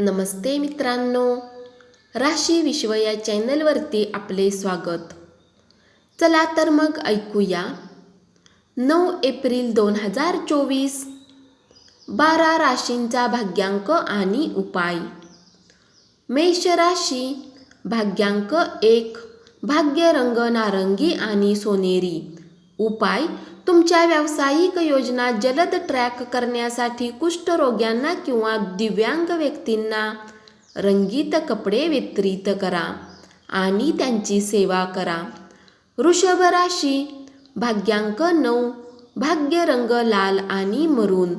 नमस्ते मित्रांनो. राशी विश्व या चॅनलवरती आपले स्वागत. चला तर मग ऐकूया. नऊ एप्रिल दोन हजार चोवीस बारा राशींचा भाग्यांक आणि उपाय. मेष राशी भाग्यांक एक भाग्यरंग नारंगी आणि सोनेरी. उपाय तुमच्या व्यावसायिक योजना जलद ट्रॅक करण्यासाठी कुष्ठरोग्यांना किंवा दिव्यांग व्यक्तींना रंगीत कपडे वितरित करा आणि त्यांची सेवा करा. वृषभ राशी भाग्यांक नऊ भाग्य रंग लाल आणि मरून.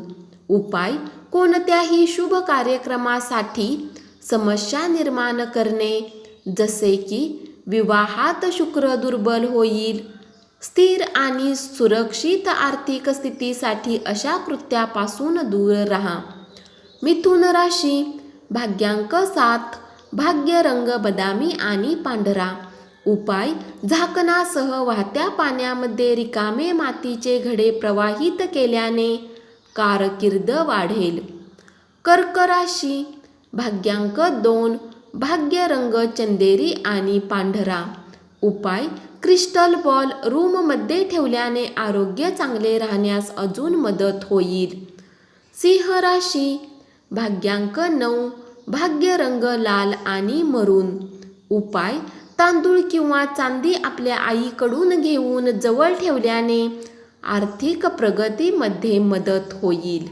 उपाय कोणत्याही शुभ कार्यक्रमासाठी समस्या निर्माण करणे जसे की विवाहात शुक्र दुर्बल होईल. स्थिर आणि सुरक्षित आर्थिक स्थितीसाठी अशा कृत्यापासून दूर राहा. मिथुन राशी भाग्यांक सात भाग्य रंग बदामी आणि पांढरा. उपाय झाकणासह वाहत्या पाण्यामध्ये रिकामे मातीचे घडे प्रवाहित केल्याने कारकीर्द वाढेल. कर्क राशी भाग्यांक दोन भाग्य रंग चंदेरी आणि पांढरा. उपाय क्रिस्टल बॉल रूममध्ये ठेवल्याने आरोग्य चांगले राहण्यास अजून मदत होईल. सिंह राशी भाग्यांक नऊ भाग्य रंग लाल आणि मरून. उपाय तांदूळ किंवा चांदी आपल्या आईकडून घेऊन जवळ ठेवल्याने आर्थिक प्रगतीमध्ये मदत होईल.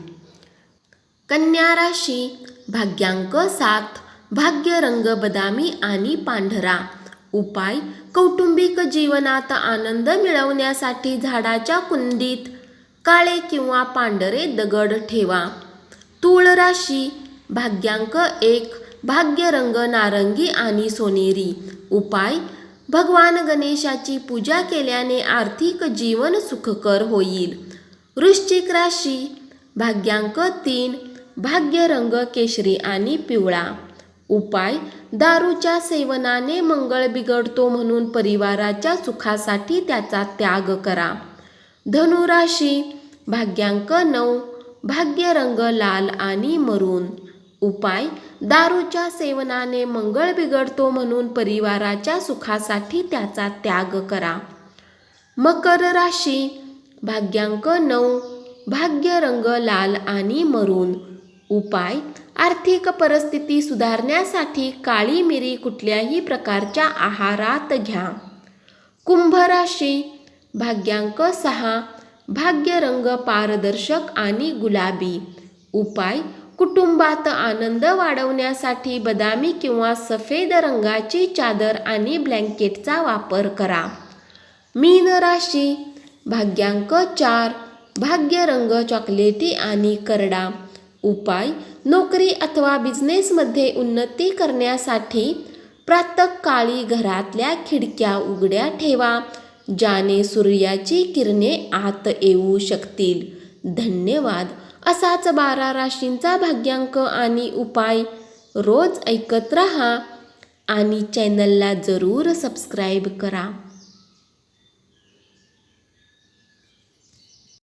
कन्या राशी भाग्यांक सात भाग्य रंग बदामी आणि पांढरा. उपाय कौटुंबिक जीवनात आनंद मिळवण्यासाठी झाडाच्या कुंडीत काळे किंवा पांढरे दगड ठेवा. तूळ राशी भाग्यांक एक भाग्य रंग नारंगी आणि सोनेरी. उपाय भगवान गणेशाची पूजा केल्याने आर्थिक जीवन सुखकर होईल. वृश्चिक राशी भाग्यांक तीन भाग्य रंग केशरी आणि पिवळा. उपाय दारूच्या सेवनाने मंगळ बिघडतो म्हणून परिवाराच्या सुखासाठी त्याचा त्याग करा. धनुराशी भाग्यांक नऊ भाग्य रंग लाल आणि मरून. उपाय दारूच्या सेवनाने मंगळ बिघडतो म्हणून परिवाराच्या सुखासाठी त्याचा त्याग करा. मकर राशी भाग्यांक नऊ भाग्य रंग लाल आणि मरून. उपाय आर्थिक परिस्थिती सुधारण्यासाठी काळी मिरी कुठल्याही प्रकारच्या आहारात घ्या. कुंभ राशी भाग्यांक सहा भाग्य रंग पारदर्शक आणि गुलाबी. उपाय कुटुंबात आनंद वाढवण्यासाठी बदामी किंवा सफेद रंगाची चादर आणि ब्लँकेटचा वापर करा. मीन राशी भाग्यांक चार भाग्य रंग चॉकलेटी आणि करडा. उपाय नोकरी अथवा बिझनेसमध्ये उन्नती करण्यासाठी प्रातःकाळी घरातल्या खिडक्या उघड्या ठेवा ज्याने सूर्याची किरणे आत येऊ शकतील. धन्यवाद. असाच बारा राशींचा भाग्यांक आणि उपाय रोज ऐकत रहा आणि चॅनलला जरूर सबस्क्राईब करा.